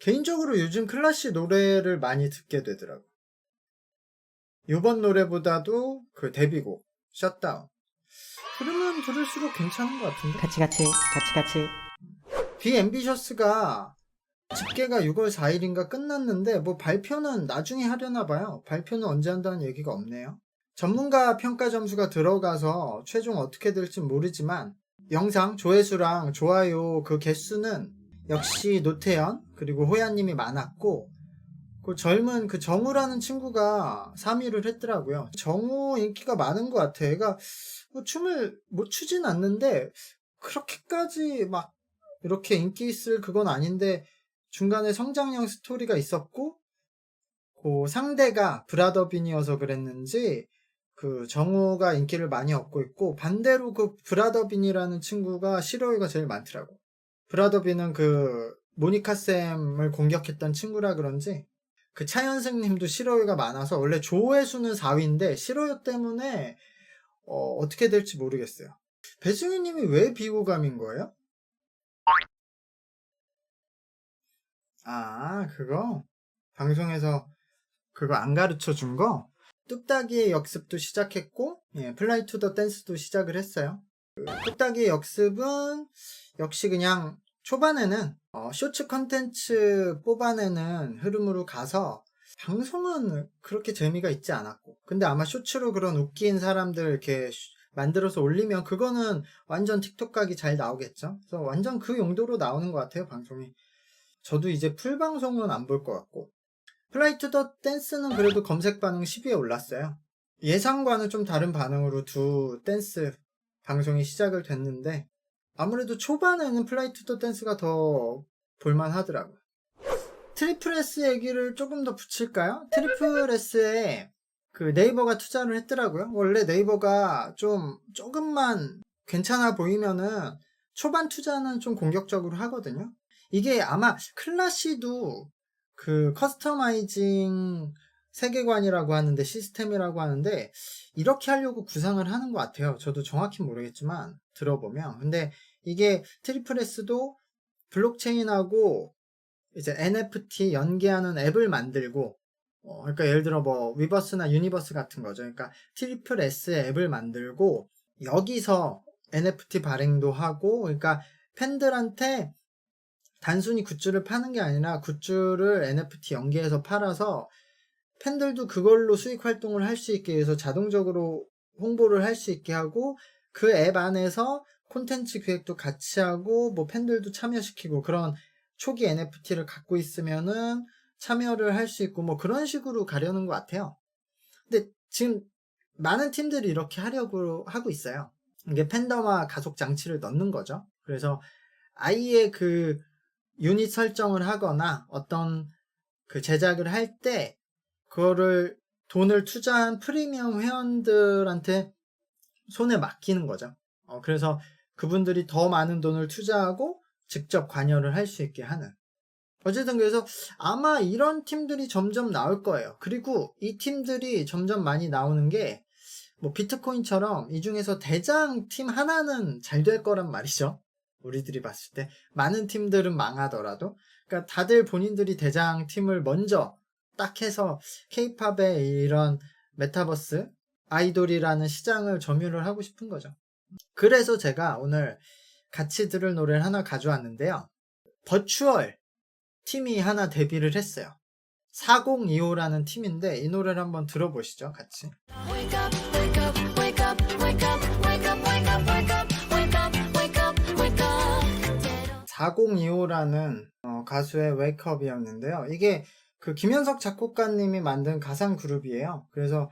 개인적으로 요즘 클래시 노래를 많이 듣게 되더라고. 요번 노래보다도 그 데뷔곡, 셧다운. 들으면 들을수록 괜찮은 것 같은데? 같이 같이 같이 같이 비 앰비셔스가 집계가 6월 4일인가 끝났는데 뭐 발표는 나중에 하려나 봐요. 발표는 언제 한다는 얘기가 없네요. 전문가 평가 점수가 들어가서 최종 어떻게 될지 모르지만 영상 조회수랑 좋아요 그 개수는 역시 노태현 그리고 호야님이 많았고 그 젊은 그 정우라는 친구가 3위를 했더라고요. 정우 인기가 많은 것 같아. 얘가 뭐 춤을 못 추진 않는데 그렇게까지 막 이렇게 인기 있을 그건 아닌데 중간에 성장형 스토리가 있었고 그 상대가 브라더빈이어서 그랬는지 그 정우가 인기를 많이 얻고 있고 반대로 그 브라더빈이라는 친구가 싫어요가 제일 많더라고. 브라더빈은 그 모니카 쌤을 공격했던 친구라 그런지 그 차현승님도 싫어요가 많아서 원래 조회수는 4위인데 싫어요 때문에 어, 어떻게 될지 모르겠어요. 배승희님이 왜 비호감인 거예요? 아, 그거? 방송에서 그거 안 가르쳐 준 거? 뚝딱이의 역습도 시작했고, 예, 플라이 투 더 댄스도 시작을 했어요. 그 뚝딱이의 역습은 역시 그냥 초반에는 어, 쇼츠 컨텐츠 뽑아내는 흐름으로 가서 방송은 그렇게 재미가 있지 않았고 근데 아마 쇼츠로 그런 웃긴 사람들 이렇게 쉬- 만들어서 올리면 그거는 완전 틱톡 각이 잘 나오겠죠? 그래서 완전 그 용도로 나오는 것 같아요 방송이. 저도 이제 풀 방송은 안 볼 것 같고 플라이 투 더 댄스는 그래도 검색 반응 10위에 올랐어요. 예상과는 좀 다른 반응으로 두 댄스 방송이 시작을 됐는데 아무래도 초반에는 플라이 투더 댄스가 더 볼만 하더라고요. 트리플 S 얘기를 조금 더 붙일까요? 트리플 S에 그 네이버가 투자를 했더라고요. 원래 네이버가 좀 조금만 괜찮아 보이면은 초반 투자는 좀 공격적으로 하거든요. 이게 아마 클라시도 그 커스터마이징 세계관이라고 하는데 시스템이라고 하는데 이렇게 하려고 구상을 하는 것 같아요. 저도 정확히 모르겠지만 들어보면 근데 이게 트리플 S도 블록체인하고 이제 NFT 연계하는 앱을 만들고 어, 그러니까 예를 들어 뭐 위버스나 유니버스 같은 거죠. 그러니까 트리플 S 앱을 만들고 여기서 NFT 발행도 하고 그러니까 팬들한테 단순히 굿즈를 파는 게 아니라 굿즈를 NFT 연계해서 팔아서 팬들도 그걸로 수익 활동을 할 수 있게 해서 자동적으로 홍보를 할 수 있게 하고 그 앱 안에서 콘텐츠 기획도 같이 하고 뭐 팬들도 참여시키고 그런 초기 NFT를 갖고 있으면은 참여를 할 수 있고 뭐 그런 식으로 가려는 것 같아요. 근데 지금 많은 팀들이 이렇게 하려고 하고 있어요. 이게 팬덤화 가속 장치를 넣는 거죠. 그래서 아예 그 유닛 설정을 하거나 어떤 그 제작을 할 때 그거를 돈을 투자한 프리미엄 회원들한테 손에 맡기는 거죠. 어, 그래서 그분들이 더 많은 돈을 투자하고 직접 관여를 할 수 있게 하는. 어쨌든 그래서 아마 이런 팀들이 점점 나올 거예요. 그리고 이 팀들이 점점 많이 나오는 게 뭐 비트코인처럼 이 중에서 대장 팀 하나는 잘 될 거란 말이죠. 우리들이 봤을 때 많은 팀들은 망하더라도 그러니까 다들 본인들이 대장 팀을 먼저 딱 해서 케이팝의 이런 메타버스 아이돌이라는 시장을 점유를 하고 싶은 거죠. 그래서 제가 오늘 같이 들을 노래를 하나 가져왔는데요. 버추얼 팀이 하나 데뷔를 했어요. 4025라는 팀인데 이 노래를 한번 들어보시죠, 같이. (4025라는) 어, 가수의 웨이크업이었는데요. 이게 그 김현석 작곡가님이 만든 가상 그룹이에요. 그래서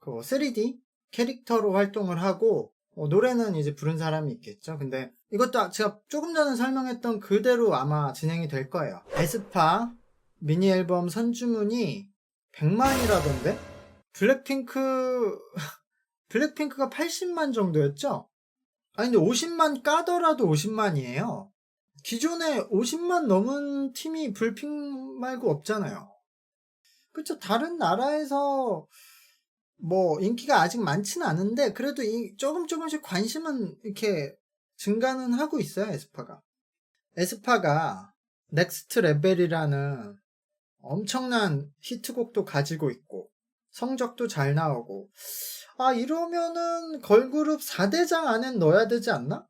그 3D 캐릭터로 활동을 하고 어, 노래는 이제 부른 사람이 있겠죠. 근데 이것도 제가 조금 전에 설명했던 그대로 아마 진행이 될 거예요. 에스파 미니 앨범 선주문이 100만이라던데? 블랙핑크 블랙핑크가 80만 정도였죠? 아니 근데 50만 까더라도 50만이에요. 기존에 50만 넘은 팀이 불핑 말고 없잖아요. 그쵸 다른 나라에서 뭐 인기가 아직 많지는 않은데 그래도 이 조금 조금씩 관심은 이렇게 증가는 하고 있어요 에스파가. 에스파가 넥스트 레벨이라는 엄청난 히트곡도 가지고 있고 성적도 잘 나오고 아 이러면은 걸그룹 4대장 안엔 넣어야 되지 않나?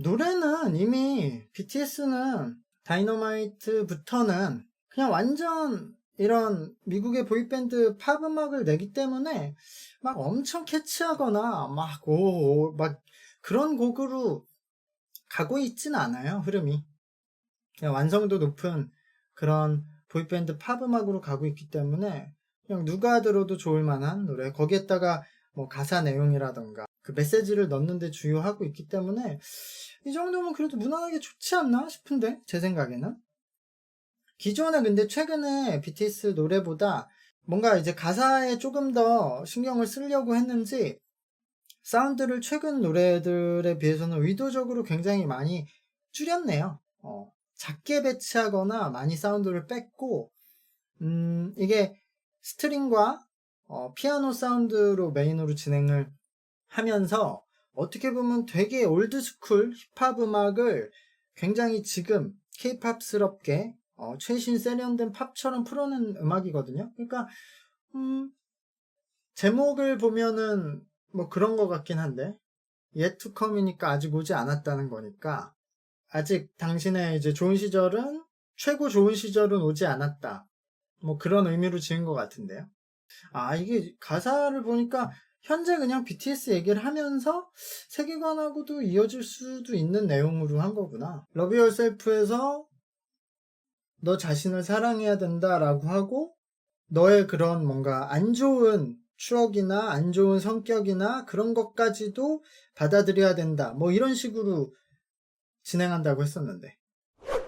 노래는 이미 BTS는 다이너마이트부터는 그냥 완전 이런 미국의 보이밴드 팝 음악을 내기 때문에 막 엄청 캐치하거나 막, 오, 막 그런 곡으로 가고 있진 않아요, 흐름이. 그냥 완성도 높은 그런 보이밴드 팝 음악으로 가고 있기 때문에 그냥 누가 들어도 좋을 만한 노래. 거기에다가 뭐 가사 내용이라던가 그 메시지를 넣는데 주요하고 있기 때문에 이 정도면 그래도 무난하게 좋지 않나 싶은데 제 생각에는 기존에 근데 최근에 BTS 노래보다 뭔가 이제 가사에 조금 더 신경을 쓰려고 했는지 사운드를 최근 노래들에 비해서는 의도적으로 굉장히 많이 줄였네요. 어, 작게 배치하거나 많이 사운드를 뺐고 음, 이게 스트링과 어, 피아노 사운드로 메인으로 진행을 하면서 어떻게 보면 되게 올드스쿨 힙합 음악을 굉장히 지금 케이팝스럽게 어, 최신 세련된 팝처럼 풀어낸 음악이거든요. 그러니까 음, 제목을 보면은 뭐 그런 것 같긴 한데 come이니까 아직 오지 않았다는 거니까 아직 당신의 이제 좋은 시절은 최고 좋은 시절은 오지 않았다. 뭐 그런 의미로 지은 것 같은데요. 아 이게 가사를 보니까 현재 그냥 BTS 얘기를 하면서 세계관하고도 이어질 수도 있는 내용으로 한 거구나. Love Yourself에서 너 자신을 사랑해야 된다라고 하고 너의 그런 뭔가 안 좋은 추억이나 안 좋은 성격이나 그런 것까지도 받아들여야 된다. 뭐 이런 식으로 진행한다고 했었는데.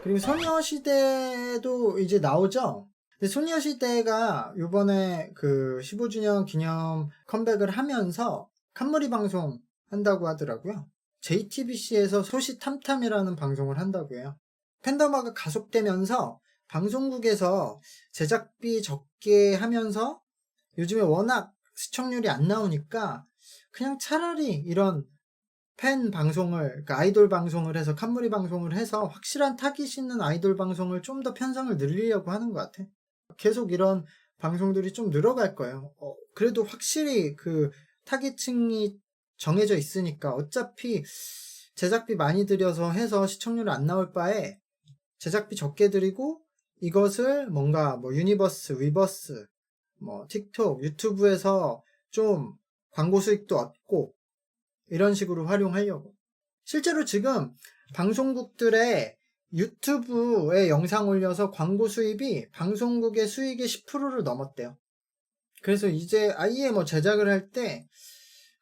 그리고 소녀시대도 이제 나오죠? 근데 소녀 시대가 요번에 그 15주년 기념 컴백을 하면서 칸무리 방송 한다고 하더라고요. JTBC에서 소시탐탐이라는 방송을 한다고 해요. 팬덤화가 가속되면서 방송국에서 제작비 적게 하면서 요즘에 워낙 시청률이 안 나오니까 그냥 차라리 이런 팬 방송을, 그러니까 아이돌 방송을 해서, 칸무리 방송을 해서 확실한 타깃 있는 아이돌 방송을 좀 더 편성을 늘리려고 하는 것 같아. 계속 이런 방송들이 좀 늘어갈 거예요. 어, 그래도 확실히 그 타깃층이 정해져 있으니까 어차피 제작비 많이 들여서 해서 시청률이 안 나올 바에 제작비 적게 들이고 이것을 뭔가 뭐 유니버스, 위버스, 뭐 틱톡, 유튜브에서 좀 광고 수익도 얻고 이런 식으로 활용하려고. 실제로 지금 방송국들의 유튜브에 영상 올려서 광고 수입이 방송국의 수익의 10%를 넘었대요. 그래서 이제 아예 뭐 제작을 할 때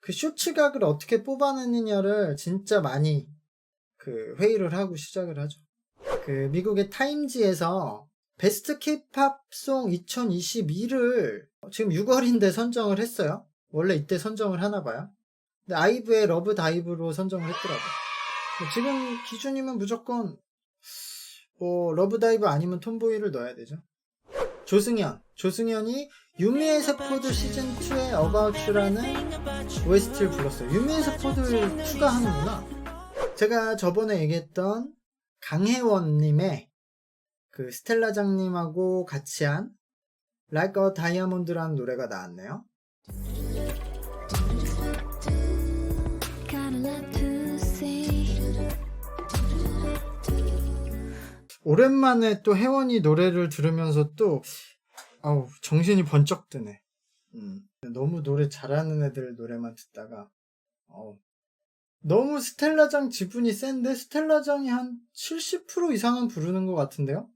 그 쇼츠 각을 어떻게 뽑아내느냐를 진짜 많이 그 회의를 하고 시작을 하죠. 그 미국의 타임지에서 베스트 케이팝 송 2022를 지금 6월인데 선정을 했어요. 원래 이때 선정을 하나 봐요. 근데 아이브의 러브 다이브로 선정을 했더라고. 지금 기준이면 무조건 뭐 러브 다이브 아니면 톰보이를 넣어야 되죠. 조승현, 조승현이 유미의 세포드 시즌 2의 About You라는 OST를 불렀어요. 유미의 세포드를 추가하는구나. 제가 저번에 얘기했던 강혜원님의 그 스텔라장님하고 같이 한 Like a Diamond라는 노래가 나왔네요. 오랜만에 또 혜원이 노래를 들으면서 또 아우 정신이 번쩍 드네. 음, 너무 노래 잘하는 애들 노래만 듣다가 어우, 너무 스텔라장 지분이 센데 스텔라장이 한 70% 이상은 부르는 것 같은데요.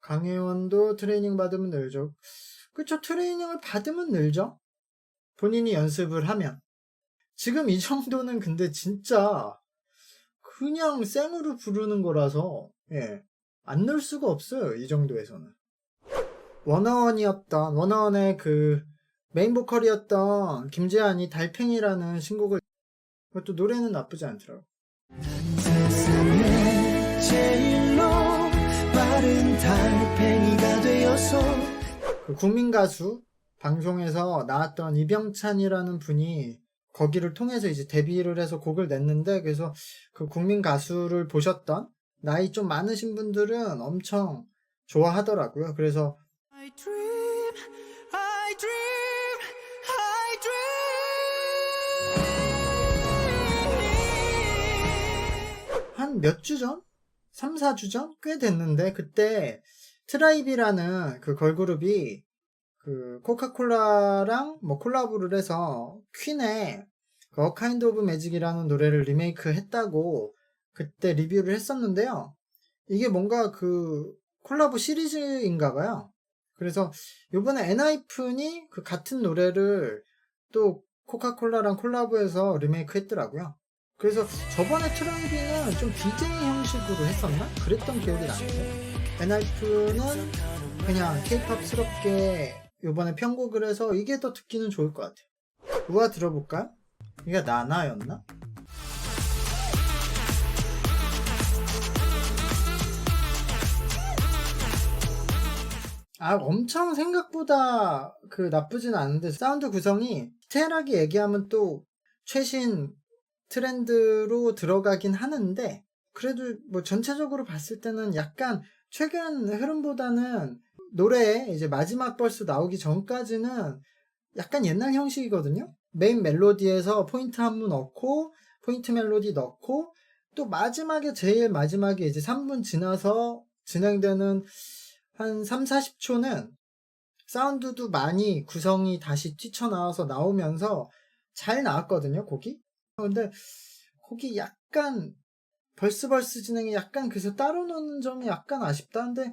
강혜원도 트레이닝 받으면 늘죠. 그쵸 트레이닝을 받으면 늘죠. 본인이 연습을 하면 지금 이 정도는 근데 진짜 그냥 생으로 부르는 거라서 예. 안 넣을 수가 없어요. 이 정도에서는. 워너원이었던, 워너원의 그 메인 보컬이었던 김재한이 달팽이라는 신곡을, 그것도 노래는 나쁘지 않더라고. 제일로 빠른 달팽이가 되어서 그 국민 가수 방송에서 나왔던 이병찬이라는 분이 거기를 통해서 이제 데뷔를 해서 곡을 냈는데 그래서 그 국민 가수를 보셨던 나이 좀 많으신 분들은 엄청 좋아하더라고요. 그래서 I dream, I dream, I dream. 한 몇 주 전? 3, 4주 전? 꽤 됐는데 그때 트라이비라는 그 걸그룹이 그 코카콜라랑 뭐 콜라보를 해서 퀸의 그 A Kind of Magic이라는 노래를 리메이크 했다고 그때 리뷰를 했었는데요. 이게 뭔가 그 콜라보 시리즈인가 봐요. 그래서 요번에 엔하이픈이 그 같은 노래를 또 코카콜라랑 콜라보해서 리메이크 했더라고요. 그래서 저번에 트라이비는 좀 DJ 형식으로 했었나? 그랬던 기억이 나는데 엔하이픈은 그냥 케이팝스럽게 요번에 편곡을 해서 이게 더 듣기는 좋을 것 같아요. 우와 들어볼까요? 이게 나나였나? 아, 엄청 생각보다 그 나쁘진 않은데 사운드 구성이 디테일하게 얘기하면 또 최신 트렌드로 들어가긴 하는데 그래도 뭐 전체적으로 봤을 때는 약간 최근 흐름보다는 노래 이제 마지막 벌스 나오기 전까지는 약간 옛날 형식이거든요. 메인 멜로디에서 포인트 한무 넣고 포인트 멜로디 넣고 또 마지막에 제일 마지막에 이제 3분 지나서 진행되는 한 3, 40초는 사운드도 많이 구성이 다시 뛰쳐나와서 나오면서 잘 나왔거든요, 곡이. 근데 곡이 약간 벌스벌스 진행이 약간 그래서 따로 노는 점이 약간 아쉽다. 근데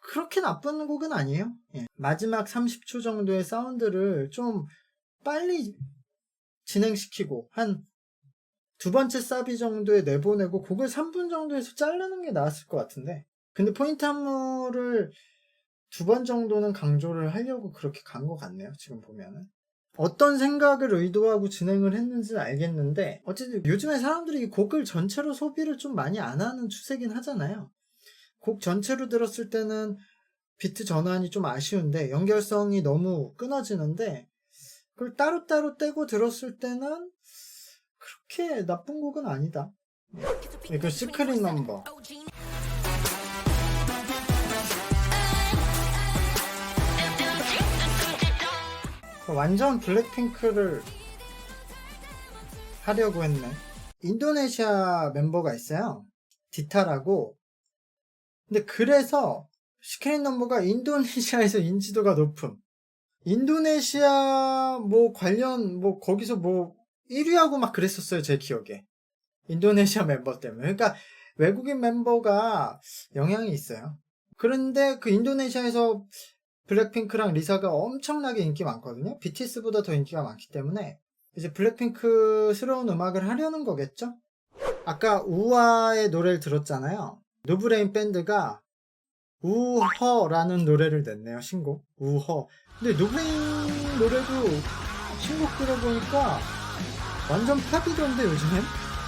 그렇게 나쁜 곡은 아니에요. 예. 마지막 30초 정도의 사운드를 좀 빨리 진행시키고 한 두 번째 사비 정도에 내보내고 곡을 3분 정도에서 자르는 게 나았을 것 같은데 근데 포인트 안무를 두 번 정도는 강조를 하려고 그렇게 간 것 같네요 지금 보면은 어떤 생각을 의도하고 진행을 했는지는 알겠는데 어쨌든 요즘에 사람들이 이 곡을 전체로 소비를 좀 많이 안 하는 추세긴 하잖아요 곡 전체로 들었을 때는 비트 전환이 좀 아쉬운데 연결성이 너무 끊어지는데 그걸 따로따로 떼고 들었을 때는 그렇게 나쁜 곡은 아니다. 이거 시크릿 넘버. 완전 블랙핑크를 하려고 했네. 인도네시아 멤버가 있어요. 디타라고. 근데 그래서 시크릿 넘버가 인도네시아에서 인지도가 높음. 인도네시아 뭐 관련 뭐 거기서 뭐 1위하고 막 그랬었어요 제 기억에. 인도네시아 멤버 때문에. 그러니까 외국인 멤버가 영향이 있어요. 그런데 그 인도네시아에서 블랙핑크랑 리사가 엄청나게 인기 많거든요. BTS보다 더 인기가 많기 때문에 이제 블랙핑크스러운 음악을 하려는 거겠죠? 아까 우아의 노래를 들었잖아요. 노브레인 밴드가 우허라는 노래를 냈네요, 신곡. 우허. 근데 노브레인 노래도 신곡 들어보니까 완전 팝이던데, 요즘엔?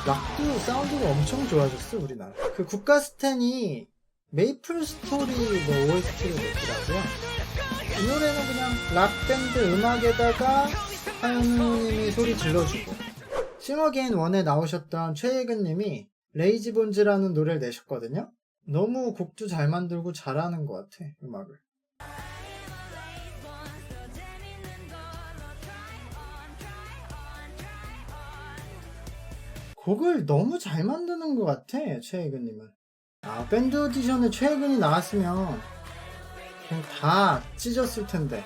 락도 사운드가 엄청 좋아졌어, 우리나라. 그 국가스텐이 메이플 스토리 뭐 OST를 냈더라고요. 이 노래는 그냥 락밴드 음악에다가 하연우님이 소리 질러주고 싱어게인 원에 나오셨던 최예근님이 레이지본즈라는 노래를 내셨거든요. 너무 곡도 잘 만들고 잘하는 것 같아 음악을. 곡을 너무 잘 만드는 것 같아 최예근님은. 아 밴드 오디션에 최예근이 나왔으면 그냥 다 찢었을 텐데.